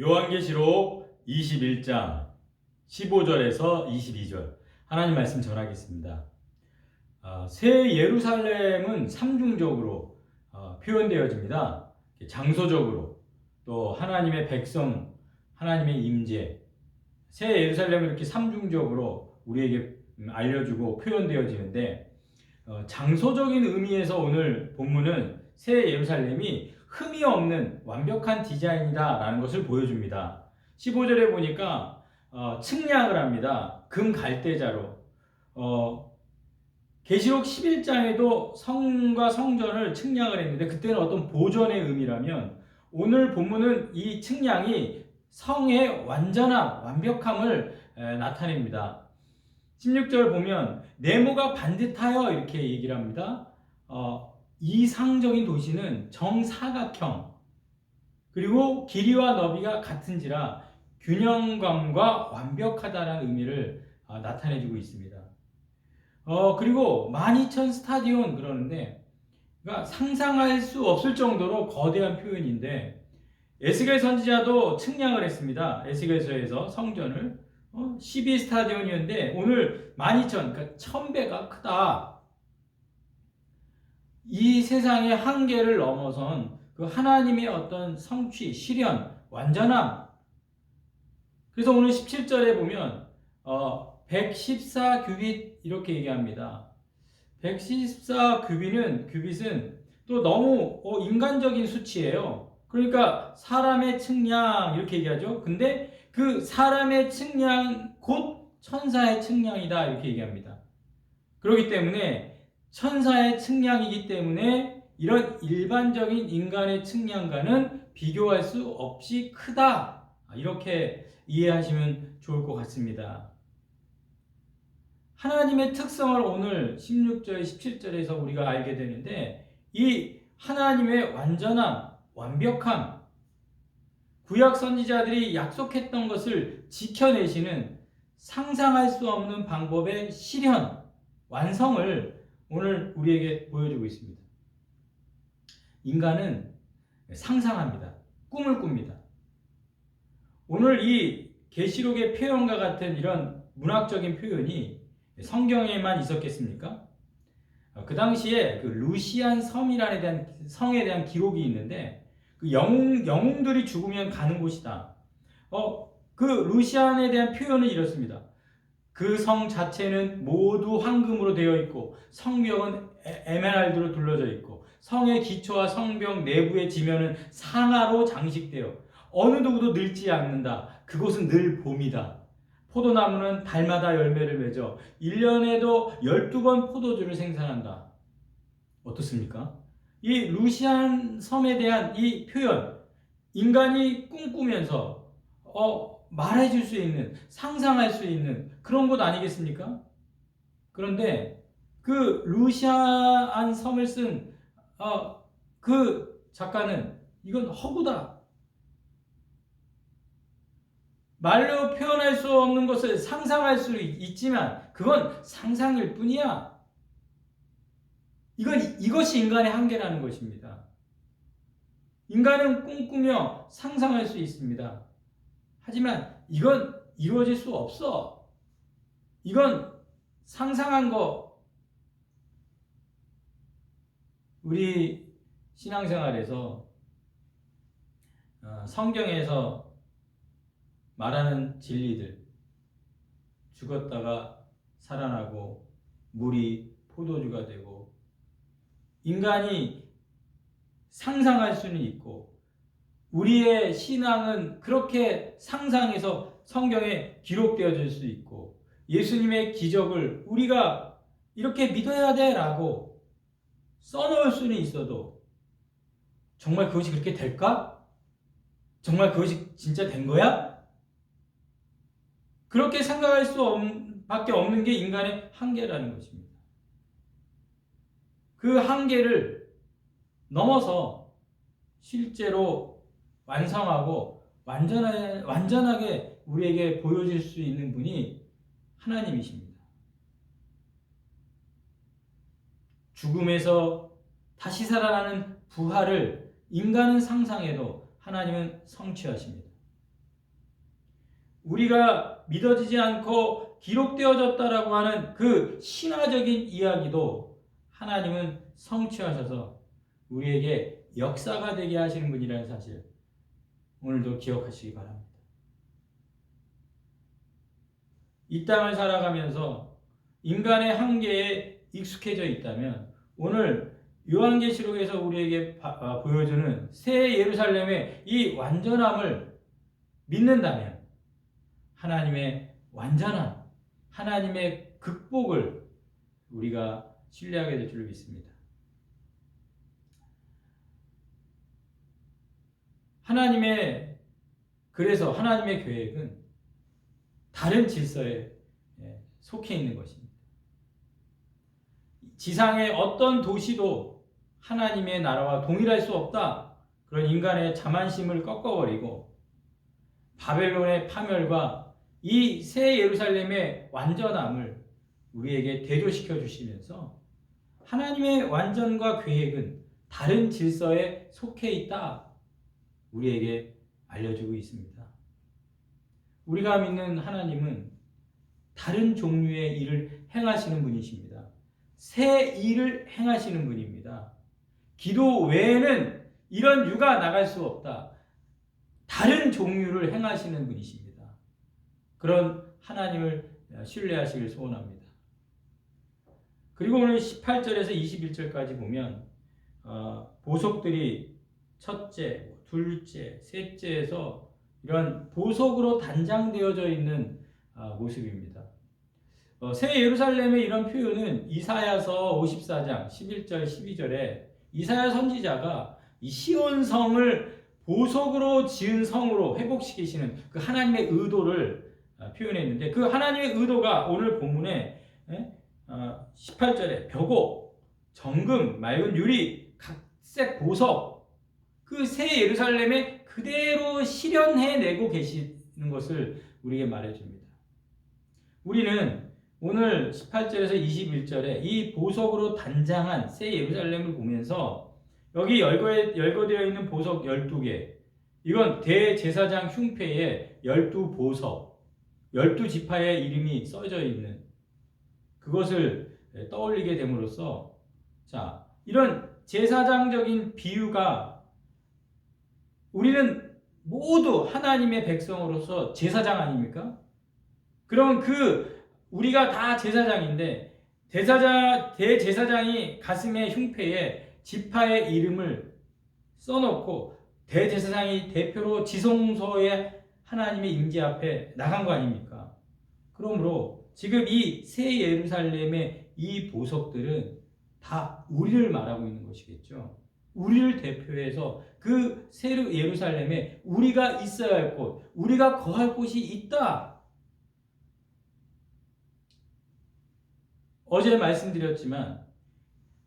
요한계시록 21장 15절에서 22절 하나님 말씀 전하겠습니다. 아, 새 예루살렘은 삼중적으로 어, 표현되어집니다. 장소적으로 또 하나님의 백성, 하나님의 임재, 새 예루살렘을 이렇게 삼중적으로 우리에게 음, 알려주고 표현되어지는데 어, 장소적인 의미에서 오늘 본문은 새 예루살렘이 흠이 없는 완벽한 디자인이다 라는 것을 보여줍니다. 15절에 보니까 어, 측량을 합니다. 금 갈대자로. 어, 계시록 11장에도 성과 성전을 측량을 했는데 그때는 어떤 보존의 의미라면 오늘 본문은 이 측량이 성의 완전함, 완벽함을 에, 나타냅니다. 16절 보면 네모가 반듯하여 이렇게 얘기를 합니다. 어, 이상적인 도시는 정사각형 그리고 길이와 너비가 같은지라 균형감과 완벽하다라는 의미를 어, 나타내주고 있습니다. 어, 그리고 12,000 스타디온 그러는데 그러니까 상상할 수 없을 정도로 거대한 표현인데 에스겔 선지자도 측량을 했습니다. 에스겔서에서 성전을 어, 12 스타디온이었는데 오늘 12,000 그러니까 1000배가 크다. 이 세상의 한계를 넘어선 그 하나님의 어떤 성취, 실현, 완전함. 그래서 오늘 17절에 보면 어, 114 규빗 이렇게 얘기합니다. 114 규빗은 규빗은 또 너무 어, 인간적인 수치예요. 그러니까 사람의 측량 이렇게 얘기하죠. 근데 그 사람의 측량 곧 천사의 측량이다 이렇게 얘기합니다. 그렇기 때문에 천사의 측량이기 때문에 이런 일반적인 인간의 측량과는 비교할 수 없이 크다. 이렇게 이해하시면 좋을 것 같습니다. 하나님의 특성을 오늘 16절, 17절에서 우리가 알게 되는데 이 하나님의 완전함, 완벽함, 구약 선지자들이 약속했던 것을 지켜내시는 상상할 수 없는 방법의 실현, 완성을 오늘 우리에게 보여주고 있습니다. 인간은 상상합니다. 꿈을 꿉니다. 오늘 이 계시록의 표현과 같은 이런 문학적인 표현이 성경에만 있었겠습니까? 그 당시에 그 루시안 섬이라에 대한 성에 대한 기록이 있는데 그 영웅 영웅들이 죽으면 가는 곳이다. 어, 그 루시안에 대한 표현은 이렇습니다. 그 성 자체는 모두 황금으로 되어 있고 성벽은 에메랄드로 둘러져 있고 성의 기초와 성벽 내부의 지면은 상아로 장식되어 어느 누구도 늙지 않는다. 그곳은 늘 봄이다. 포도나무는 달마다 열매를 맺어 1년에도 12번 포도주를 생산한다. 어떻습니까? 이 루시안 섬에 대한 이 표현, 인간이 꿈꾸면서 어, 말해줄 수 있는, 상상할 수 있는 그런 곳 아니겠습니까? 그런데 그 루시안 섬을 쓴 어, 그 작가는 이건 허구다. 말로 표현할 수 없는 것을 상상할 수 있지만 그건 상상일 뿐이야. 이건 이것이 인간의 한계라는 것입니다. 인간은 꿈꾸며 상상할 수 있습니다. 하지만 이건 이루어질 수 없어. 이건 상상한 거 우리 신앙생활에서 어, 성경에서 말하는 진리들 죽었다가 살아나고 물이 포도주가 되고 인간이 상상할 수는 있고 우리의 신앙은 그렇게 상상해서 성경에 기록되어질 수 있고 예수님의 기적을 우리가 이렇게 믿어야 돼 라고 써놓을 수는 있어도 정말 그것이 그렇게 될까? 정말 그것이 진짜 된 거야? 그렇게 생각할 수 없, 밖에 없는 게 인간의 한계라는 것입니다. 그 한계를 넘어서 실제로 완성하고 완전하게, 완전하게 우리에게 보여질 수 있는 분이 하나님이십니다. 죽음에서 다시 살아나는 부활을 인간은 상상해도 하나님은 성취하십니다. 우리가 믿어지지 않고 기록되어졌다라고 하는 그 신화적인 이야기도 하나님은 성취하셔서 우리에게 역사가 되게 하시는 분이라는 사실 오늘도 기억하시기 바랍니다. 이 땅을 살아가면서 인간의 한계에 익숙해져 있다면 오늘 요한계시록에서 우리에게 바- 아, 보여주는 새 예루살렘의 이 완전함을 믿는다면 하나님의 완전한 하나님의 극복을 우리가 신뢰하게 될줄 믿습니다. 하나님의 그래서 하나님의 계획은 다른 질서에 예, 속해 있는 것입니다. 지상의 어떤 도시도 하나님의 나라와 동일할 수 없다. 그런 인간의 자만심을 꺾어버리고 바벨론의 파멸과 이 새 예루살렘의 완전함을 우리에게 대조시켜 주시면서 하나님의 완전과 계획은 다른 질서에 속해 있다. 우리에게 알려주고 있습니다. 우리가 믿는 하나님은 다른 종류의 일을 행하시는 분이십니다. 새 일을 행하시는 분입니다. 기도 외에는 이런 유가 나갈 수 없다. 다른 종류를 행하시는 분이십니다. 그런 하나님을 신뢰하시길 소원합니다. 그리고 오늘 18절에서 21절까지 보면 어, 보석들이 첫째, 둘째, 셋째에서 이런 보석으로 단장되어져 있는 아, 모습입니다. 어, 새 예루살렘의 이런 표현은 이사야서 54장 11절 12절에 이사야 선지자가 이 시온성을 보석으로 지은 성으로 회복시키시는 그 하나님의 의도를 아, 표현했는데 그 하나님의 의도가 오늘 본문에 예? 어, 18절에 벽옥, 정금, 맑은 유리, 각색 보석 그 새 예루살렘에 그대로 실현해내고 계시는 것을 우리에게 말해줍니다. 우리는 오늘 18절에서 21절에 이 보석으로 단장한 새 예루살렘을 보면서 여기 열거에, 열거되어 있는 보석 12개 이건 대제사장 흉패에 12보석 12지파의 이름이 써져 있는 그것을 떠올리게 됨으로써 자 이런 제사장적인 비유가 우리는 모두 하나님의 백성으로서 제사장 아닙니까? 그럼 그 우리가 다 제사장인데 대사자 대제사장이 가슴에 흉패에 지파의 이름을 써놓고 대제사장이 대표로 지성소에 하나님의 임재 앞에 나간 거 아닙니까? 그러므로 지금 이 새 예루살렘의 이 보석들은 다 우리를 말하고 있는 것이겠죠. 우리를 대표해서 그새 예루살렘에 우리가 있어야 할 곳, 우리가 거할 곳이 있다. 어제 말씀드렸지만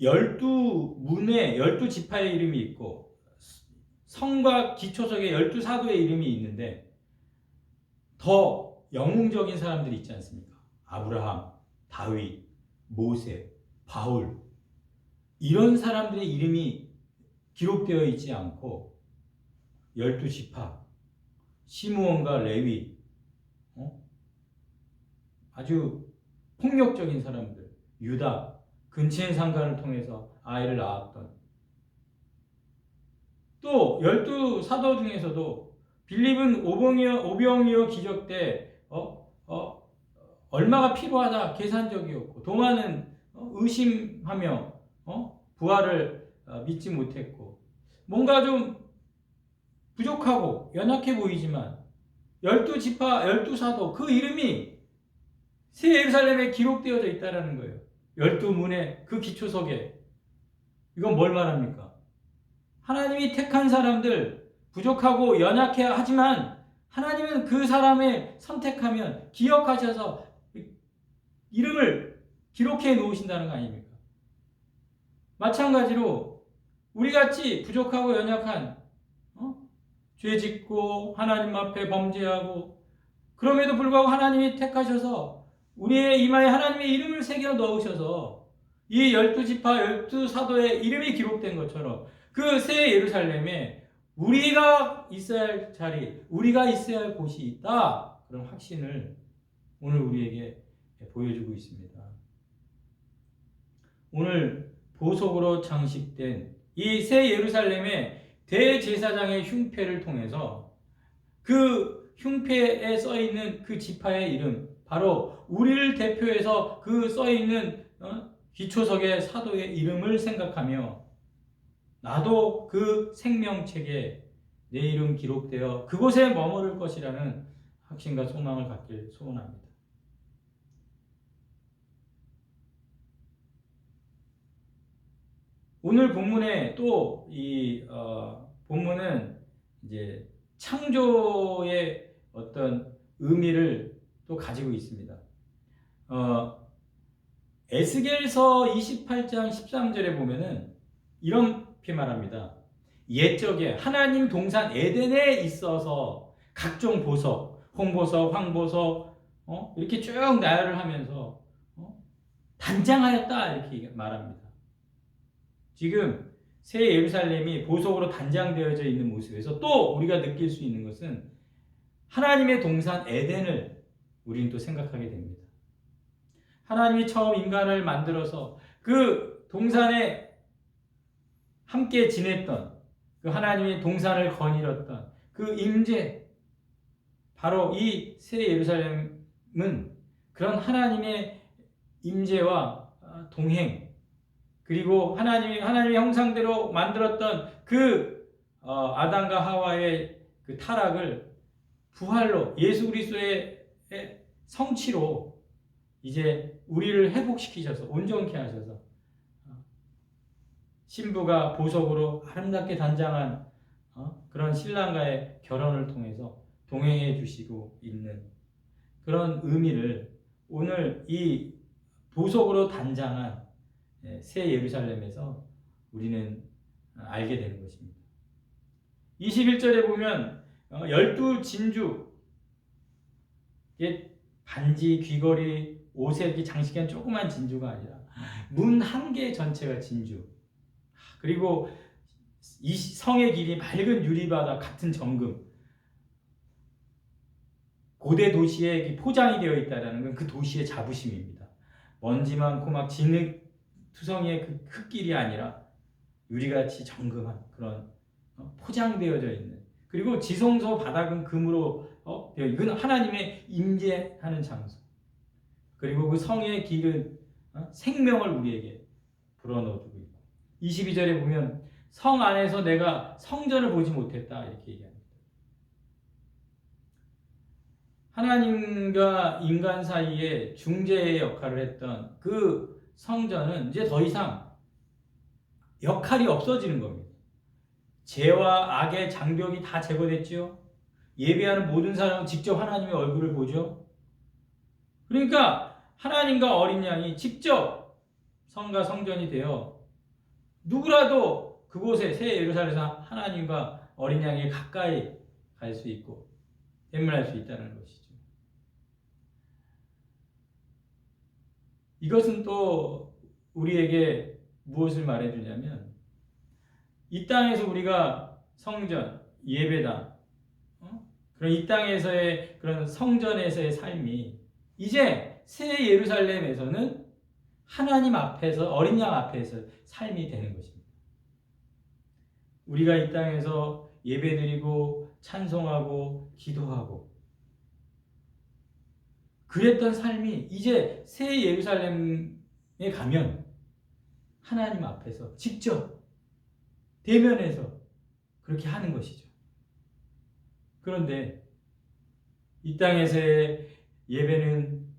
열두 문에 열두 지파의 이름이 있고 성과 기초석에 열두 사도의 이름이 있는데 더 영웅적인 사람들이 있지 않습니까? 아브라함, 다윗, 모세, 바울 이런 사람들의 이름이 기록되어 있지 않고 열두 지파 시므온과 레위 어? 아주 폭력적인 사람들 유다 근친 상관을 통해서 아이를 낳았던 또 열두 사도 중에서도 빌립은 오병이어 오병이어 기적 때 어, 어, 얼마가 필요하다 계산적이었고 도마는 어, 의심하며 어? 부활을 어, 믿지 못했고 뭔가 좀 부족하고 연약해 보이지만 열두 지파 열두 사도 그 이름이 새 예루살렘에 기록되어져 있다라는 거예요. 열두 문의 그 기초석에 이건 뭘 말합니까? 하나님이 택한 사람들 부족하고 연약해 하지만 하나님은 그 사람을 선택하면 기억하셔서 이름을 기록해 놓으신다는 거 아닙니까? 마찬가지로 우리 같이 부족하고 연약한 어? 죄 짓고 하나님 앞에 범죄하고 그럼에도 불구하고 하나님이 택하셔서 우리의 이마에 하나님의 이름을 새겨 넣으셔서 이 열두 지파 열두 사도의 이름이 기록된 것처럼 그 새 예루살렘에 우리가 있어야 할 자리, 우리가 있어야 할 곳이 있다. 그런 확신을 오늘 우리에게 보여주고 있습니다. 오늘 보석으로 장식된 이 새 예루살렘의 대제사장의 흉패를 통해서 그 흉패에 써 있는 그 지파의 이름 바로 우리를 대표해서 그 써 있는 어? 기초석의 사도의 이름을 생각하며 나도 그 생명책에 내 이름 기록되어 그곳에 머무를 것이라는 확신과 소망을 갖길 소원합니다. 오늘 본문에 또이 어, 본문은 이제 창조의 어떤 의미를 또 가지고 있습니다. 어, 에스겔서 28장 13절에 보면은 이렇게 말합니다. 옛적에 하나님 동산 에덴에 있어서 각종 보석, 홍보석, 황보석 어? 이렇게 쭉 나열을 하면서 어? 단장하였다 이렇게 말합니다. 지금 새 예루살렘이 보석으로 단장되어져 있는 모습에서 또 우리가 느낄 수 있는 것은 하나님의 동산 에덴을 우리는 또 생각하게 됩니다. 하나님이 처음 인간을 만들어서 그 동산에 함께 지냈던 그 하나님의 동산을 거닐었던 그 임재 바로 이 새 예루살렘은 그런 하나님의 임재와 동행 그리고 하나님이 하나님의 형상대로 만들었던 그 어, 아담과 하와의 그 타락을 부활로 예수 그리스도의 성취로 이제 우리를 회복시키셔서 온전케 하셔서 어, 신부가 보석으로 아름답게 단장한 어, 그런 신랑과의 결혼을 통해서 동행해 주시고 있는 그런 의미를 오늘 이 보석으로 단장한 예, 새 예루살렘에서 우리는 알게 되는 것입니다. 21절에 보면 어, 열두 진주 반지, 귀걸이, 오색이 장식한 조그만 진주가 아니라 문 한 개 전체가 진주. 그리고 이 성의 길이 맑은 유리바다 같은 정금. 고대 도시에 포장이 되어 있다는 건 그 도시의 자부심입니다. 먼지 많고 막 진흙 투성이의 그 흙길이 아니라 유리같이 정금한 그런 어, 포장되어져 있는 그리고 지성소 바닥은 금으로 어, 이건 하나님의 임재하는 장소. 그리고 그 성의 길은 어, 생명을 우리에게 불어넣어주고 있고 22절에 보면 성 안에서 내가 성전을 보지 못했다 이렇게 얘기합니다. 하나님과 인간 사이에 중재의 역할을 했던 그 성전은 이제 더 이상 역할이 없어지는 겁니다. 죄와 악의 장벽이 다 제거됐지요. 예배하는 모든 사람은 직접 하나님의 얼굴을 보죠. 그러니까 하나님과 어린 양이 직접 성과 성전이 되어 누구라도 그곳에 새 예루살렘에서 하나님과 어린 양이 가까이 갈 수 있고 대면할 수 있다는 것이죠. 이것은 또 우리에게 무엇을 말해주냐면 이 땅에서 우리가 성전, 예배당, 어? 그런 이 땅에서의 그런 성전에서의 삶이 이제 새 예루살렘에서는 하나님 앞에서 어린 양 앞에서 삶이 되는 것입니다. 우리가 이 땅에서 예배드리고 찬송하고 기도하고 그랬던 삶이 이제 새 예루살렘에 가면 하나님 앞에서 직접 대면해서 그렇게 하는 것이죠. 그런데 이 땅에서의 예배는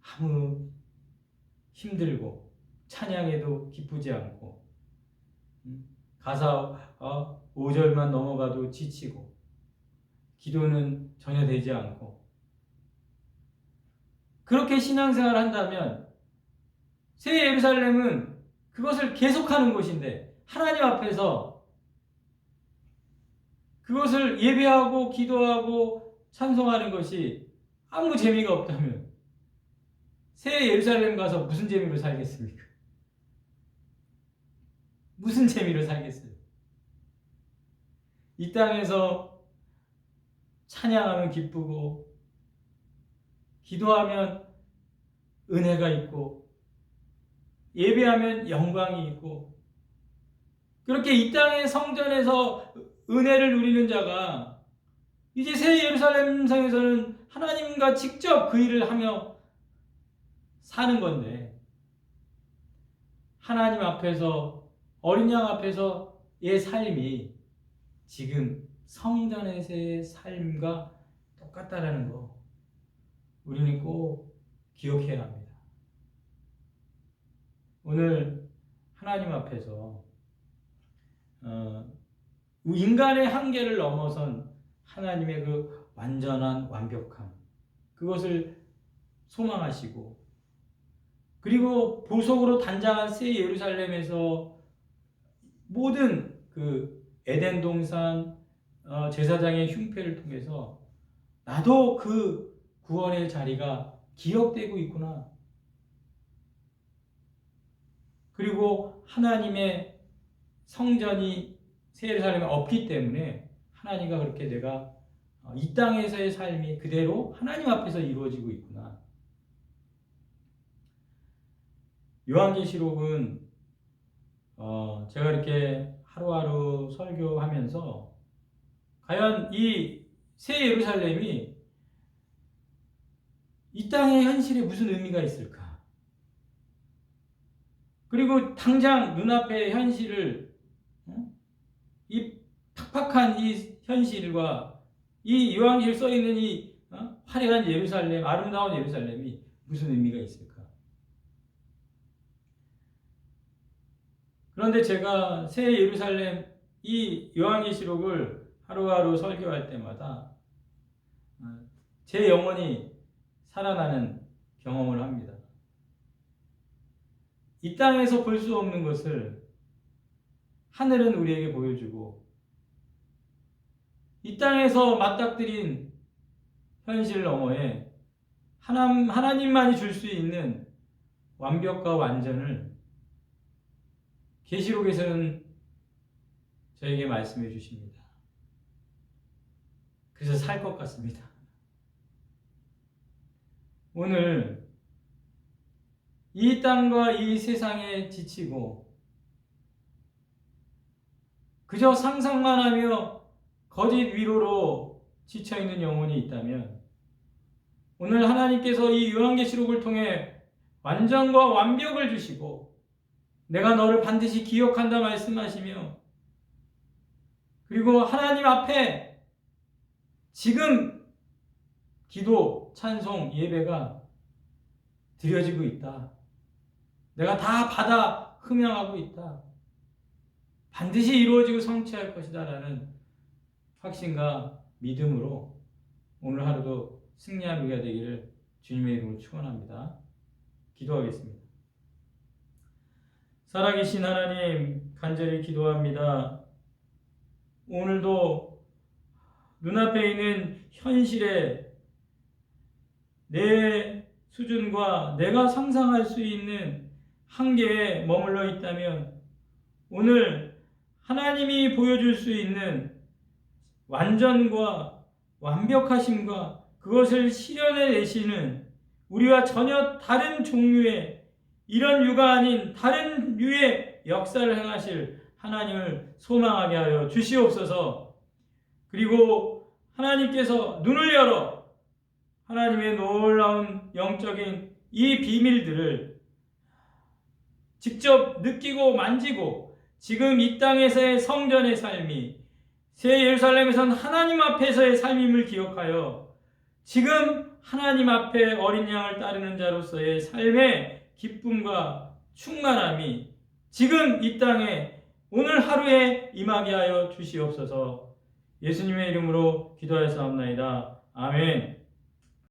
아무 힘들고 찬양에도 기쁘지 않고 음, 가사 5절만 어, 넘어가도 지치고 기도는 전혀 되지 않고 그렇게 신앙생활을 한다면 새 예루살렘은 그것을 계속하는 곳인데 하나님 앞에서 그것을 예배하고 기도하고 찬송하는 것이 아무 재미가 없다면 새 예루살렘 가서 무슨 재미로 살겠습니까? 무슨 재미로 살겠어요? 이 땅에서 찬양하면 기쁘고 기도하면 은혜가 있고 예배하면 영광이 있고 그렇게 이 땅의 성전에서 은혜를 누리는 자가 이제 새 예루살렘 성에서는 하나님과 직접 그 일을 하며 사는 건데 하나님 앞에서 어린 양 앞에서의 삶이 지금 성전에서의 삶과 똑같다라는 거 우리는 꼭 기억해야 합니다. 오늘 하나님 앞에서 어, 인간의 한계를 넘어선 하나님의 그 완전한 완벽함 그것을 소망하시고 그리고 보석으로 단장한 새 예루살렘에서 모든 그 에덴 동산 어, 제사장의 흉패를 통해서 나도 그 구원의 자리가 기억되고 있구나. 그리고 하나님의 성전이 새 예루살렘에 없기 때문에 하나님과 그렇게 내가 어, 이 땅에서의 삶이 그대로 하나님 앞에서 이루어지고 있구나. 요한계시록은 어, 제가 이렇게 하루하루 설교하면서 과연 이 새 예루살렘이 이 땅의 현실에 무슨 의미가 있을까? 그리고 당장 눈앞의 현실을 어? 이 팍팍한 이 현실과 이 요한계시록 써 있는 이 어? 화려한 예루살렘, 아름다운 예루살렘이 무슨 의미가 있을까? 그런데 제가 새 예루살렘 이 요한계시록을 하루하루 설교할 때마다 어, 제 영혼이 살아나는 경험을 합니다. 이 땅에서 볼 수 없는 것을 하늘은 우리에게 보여주고 이 땅에서 맞닥뜨린 현실 너머에 하나님, 하나님만이 줄 수 있는 완벽과 완전을 계시록에서는 저에게 말씀해 주십니다. 그래서 살 것 같습니다. 오늘 이 땅과 이 세상에 지치고 그저 상상만 하며 거짓 위로로 지쳐 있는 영혼이 있다면 오늘 하나님께서 이 요한계시록을 통해 완전과 완벽을 주시고 내가 너를 반드시 기억한다 말씀하시며 그리고 하나님 앞에 지금 기도, 찬송, 예배가 드려지고 있다. 내가 다 받아 흠양하고 있다. 반드시 이루어지고 성취할 것이다. 라는 확신과 믿음으로 오늘 하루도 승리한 우리가 되기를 주님의 이름으로 축원합니다. 기도하겠습니다. 살아계신 하나님 간절히 기도합니다. 오늘도 눈앞에 있는 현실에 내 수준과 내가 상상할 수 있는 한계에 머물러 있다면 오늘 하나님이 보여줄 수 있는 완전과 완벽하심과 그것을 실현해 내시는 우리와 전혀 다른 종류의 이런 유가 아닌 다른 류의 역사를 행하실 하나님을 소망하게 하여 주시옵소서. 그리고 하나님께서 눈을 열어 하나님의 놀라운 영적인 이 비밀들을 직접 느끼고 만지고 지금 이 땅에서의 성전의 삶이 새 예루살렘에선 하나님 앞에서의 삶임을 기억하여 지금 하나님 앞에 어린 양을 따르는 자로서의 삶의 기쁨과 충만함이 지금 이 땅에 오늘 하루에 임하게 하여 주시옵소서 예수님의 이름으로 기도하였사옵나이다. 아멘.